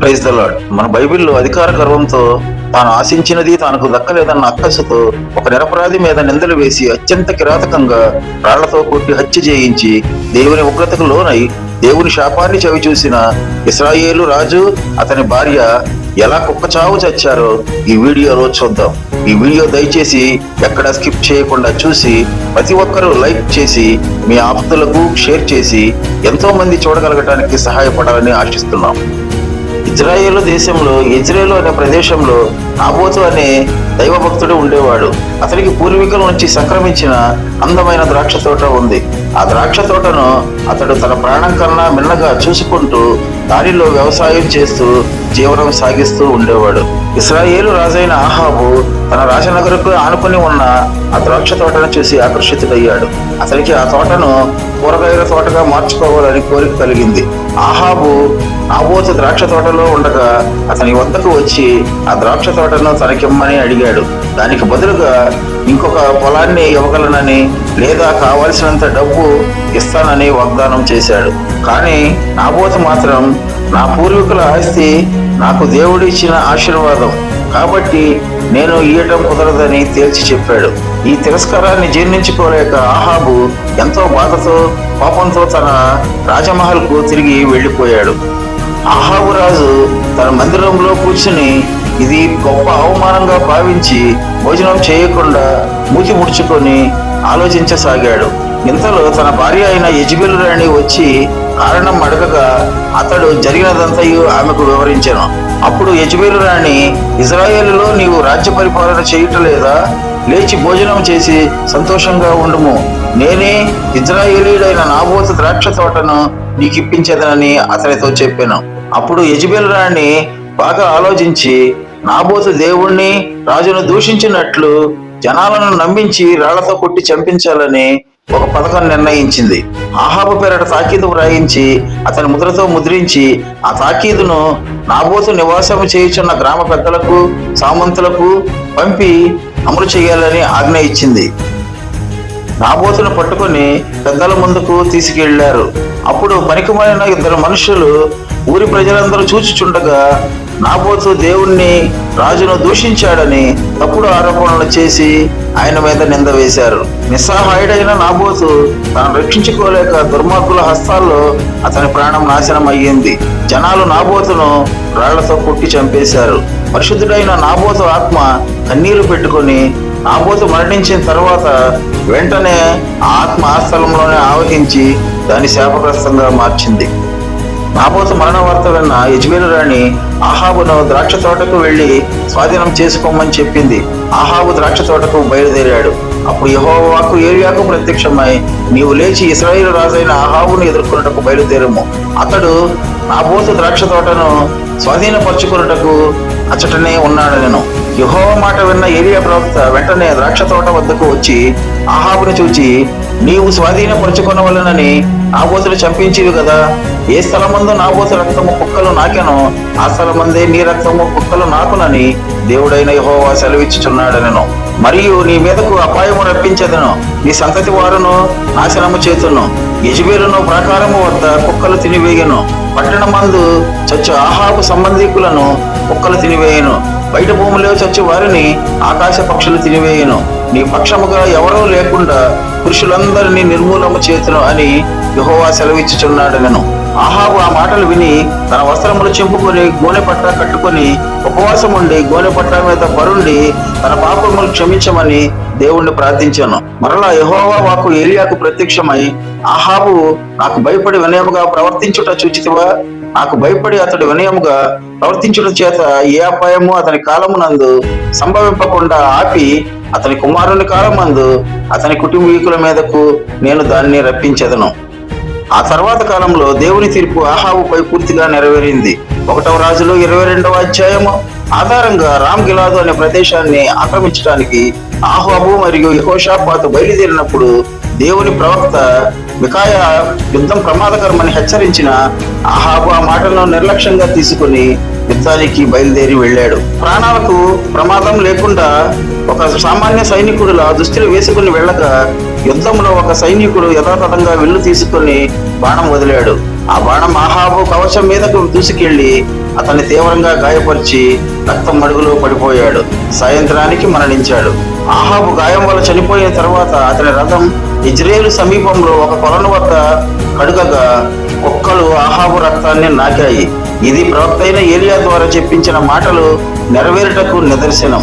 Praise the lord మన బైబిల్లో అధికార గర్వంతో తాను ఆశించినది తనకు దక్కలేదన్న అక్కసుతో ఒక నిరపరాధి మీద నిందలు వేసి అత్యంత కిరాతకంగా రాళ్ళతో కొట్టి హత్య చేయించి దేవుని ఉగ్రతకు లోనై దేవుని శాపాన్ని చవి చూసిన ఇస్రాయేలు రాజు అతని భార్య ఎలా కుక్క చావు చచ్చారో ఈ వీడియోలో చూద్దాం. ఈ వీడియో దయచేసి ఎక్కడ స్కిప్ చేయకుండా చూసి ప్రతి ఒక్కరూ లైక్ చేసి మీ ఆప్తులకు షేర్ చేసి ఎంతో మంది చూడగలగటానికి సహాయపడాలని ఆశిస్తున్నాం. ఇజ్రాయేల్ దేశంలో ఇజ్రాయేల్ అనే ప్రదేశంలో నాబోతు అనే దైవభక్తుడు ఉండేవాడు. అతనికి పూర్వీకుల నుంచి సంక్రమించిన అందమైన ద్రాక్ష తోట ఉంది. ఆ ద్రాక్ష తోటను అతడు తన ప్రాణం కన్నా మిన్నగా చూసుకుంటూ దానిలో వ్యవసాయం చేస్తూ జీవనం సాగిస్తూ ఉండేవాడు. ఇస్రాయేలు రాజైన ఆహాబు తన రాజనగరకు ఆనుకుని ఉన్న ఆ ద్రాక్ష తోటను చూసి ఆకర్షితుడయ్యాడు. అతనికి ఆ తోటను కూరగాయల తోటగా మార్చుకోవాలని కోరిక కలిగింది. ఆహాబు నాబోతు ద్రాక్ష తోటలో ఉండగా అతని వద్దకు వచ్చి ఆ ద్రాక్ష తోటను తనకిమ్మని అడిగాడు. దానికి బదులుగా ఇంకొక పొలాన్ని ఇవ్వగలనని లేదా కావలసినంత డబ్బు ఇస్తానని వాగ్దానం చేశాడు. కానీ నాబోతు మాత్రం నా పూర్వీకుల ఆస్తి నాకు దేవుడు ఇచ్చిన ఆశీర్వాదం. కాబట్టి నేను ఇయ్యటం కుదరదని తేల్చి చెప్పాడు. ఈ తిరస్కారాన్ని జీర్ణించుకోలేక ఆహాబు ఎంతో బాధతో కోపంతో తన రాజమహల్కు తిరిగి వెళ్ళిపోయాడు. ఆహాబు రాజు తన మందిరంలో కూర్చుని ఇది గొప్ప అవమానంగా భావించి భోజనం చేయకుండా మూతి ముడుచుకొని ఆలోచించసాగాడు. ఇంతలో తన భార్య అయిన యజ్బెలు రాణి వచ్చి కారణం అడగగా అతడు జరిగినదంతయు ఆమెకు వివరించాను. అప్పుడు యజ్బేలు రాణి ఇజ్రాయేలులో నీవు రాజ్య పరిపాలన చేయటం లేదా లేచి భోజనం చేసి సంతోషంగా ఉండుము. నేనే ఇజ్రాయేలీడైన నాబోతు ద్రాక్ష తోటను నీకు ఇప్పించేదనని అతనితో చెప్పాను. అప్పుడు యజ్బేల్ రాణి బాగా ఆలోచించి నాబోతు దేవుణ్ణి రాజును దూషించినట్లు జనాలను నమ్మించి రాళ్ళతో కొట్టి చంపించాలని ఒక పథకం నిర్ణయించింది. ఆహాబు పేరట తాకీదు వ్రాయించి అతని ముద్రతో ముద్రించి ఆ తాకీదును నాబోతు నివాసం చేయుచున్న గ్రామ పెద్దలకు సామంతులకు పంపి అమలు చేయాలని ఆజ్ఞ ఇచ్చింది. నాబోతును పట్టుకొని పెద్దల ముందుకు తీసుకెళ్ళారు. అప్పుడు పనికిమాలిన ఇద్దరు మనుషులు ఊరి ప్రజలందరూ చూచుచుండగా నాబోతు దేవుణ్ణి రాజును దూషించాడని తప్పుడు ఆరోపణలు చేసి ఆయన మీద నింద వేశారు. నిస్సహాయుడైన నాబోతు తాను రక్షించుకోలేక దుర్మార్గుల హస్తాల్లో అతని ప్రాణం నాశనం అయ్యింది. జనాలు నాబోతును రాళ్ళతో కొట్టి చంపేశారు. పరిశుద్ధుడైన నాబోతు ఆత్మ కన్నీరు పెట్టుకొని నాబోతు మరణించిన తర్వాత వెంటనే ఆ ఆత్మ ఆ స్థలంలోనే ఆవహించి దాన్ని శాపగ్రస్తంగా మార్చింది. నాబోతు మరణ వార్త విన్న యజ్వేలు రాణి ఆహాబును ద్రాక్ష తోటకు వెళ్ళి స్వాధీనం చేసుకోమని చెప్పింది. ఆహాబు ద్రాక్ష తోటకు బయలుదేరాడు. అప్పుడు యహోవాకు ఏరియాకు ప్రత్యక్షమై నీవు లేచి ఇస్రాయిల్ రాజైన ఆహాబును ఎదుర్కొన్నటకు బయలుదేరము. అతడు నాబోతు ద్రాక్ష తోటను స్వాధీనపరచుకున్నటకు అచ్చటనే ఉన్నాడు నేను. యహోవ మాట విన్న ఏరియా ప్రవక్త వెంటనే ద్రాక్ష తోట వద్దకు వచ్చి ఆహాబును చూచి నీవు స్వాధీనపరుచుకొనవలనని నాబోతులు చంపించేవి కదా. ఏ స్థలమందు నాబోతు రక్తము కుక్కలు నాకెనో ఆ స్థలమందే నీ రక్తము కుక్కలు నాకునని దేవుడైన యహోవా సెలవిచ్చుచున్నాడనెను. మరియు నీ మీదకు అపాయము రప్పించదను. నీ సంతతి వారును నాశనము చేతును. యజబేలును ప్రాకారము వద్ద కుక్కలు తినివేయను. పట్టణమందు చచ్చు ఆహాపు సంబంధికులను కుక్కలు తినివేయను. బయట భూమిలో చచ్చి వారిని ఆకాశ పక్షులు తినివేయను. నీ పక్షముగా ఎవరూ లేకుండా పురుషులందరినీ నిర్మూలము చేతును అని యహోవా సెలవిచ్చుచున్నాడు నేను ఆహాబు ఆ మాటలు విని తన వస్త్రములు చింపుకొని గోనె పట్ట కట్టుకొని ఉపవాసం ఉండి గోనె పట్ట మీద పరుండి తన పాపములు క్షమించమని దేవుణ్ణి ప్రార్థించాను. మరలా యహోవా వాకు ఏలియాకు ప్రత్యక్షమై ఆహాబు నాకు భయపడి వినయముగా ప్రవర్తించుట చూచితివా? నాకు భయపడి అతడు వినయముగా ప్రవర్తించడం చేత ఏ అపాయము అతని కాలమునందు సంభవింపకుండా ఆపి అతని కుమారుని కాలమందు అతని కుటుంబీకుల మీదకు నేను దాన్ని రప్పించదను. ఆ తర్వాత కాలంలో దేవుని తీర్పు ఆహావుపై పూర్తిగా నెరవేరింది. ఒకటవ రాజులో ఇరవై రెండవ అధ్యాయము ఆధారంగా రామ్ గిలాదు అనే ప్రదేశాన్ని ఆక్రమించడానికి ఆహాబు మరియు యహోషాపాతు బయలుదేరినప్పుడు దేవుని ప్రవక్త మికాయ యుద్ధం ప్రమాదకరమని హెచ్చరించిన ఆహాబు ఆ మాటలను నిర్లక్ష్యంగా తీసుకుని యుద్ధానికి బయలుదేరి వెళ్ళాడు. ప్రాణాలకు ప్రమాదం లేకుండా ఒక సామాన్య సైనికుడిలా దుస్తులు వేసుకుని వెళ్ళక యుద్ధంలో ఒక సైనికుడు యథాతథంగా విల్లు తీసుకుని బాణం వదిలాడు. ఆ బాణం ఆహాబు కవచం మీదకు దూసుకెళ్ళి అతన్ని తీవ్రంగా గాయపరిచి రక్తం మడుగులో పడిపోయాడు. సాయంత్రానికి మరణించాడు. ఆహాబు గాయం వల్ల చనిపోయిన తర్వాత అతని రథం ఇజ్రాయేల్ సమీపంలో ఒక కొలను వద్ద కడుగగా కుక్కలు ఆహాబు రక్తాన్ని నాకాయి. ఇది ప్రవక్త అయిన ఏలియా ద్వారా చెప్పించిన మాటలు నెరవేరుటకు నిదర్శనం.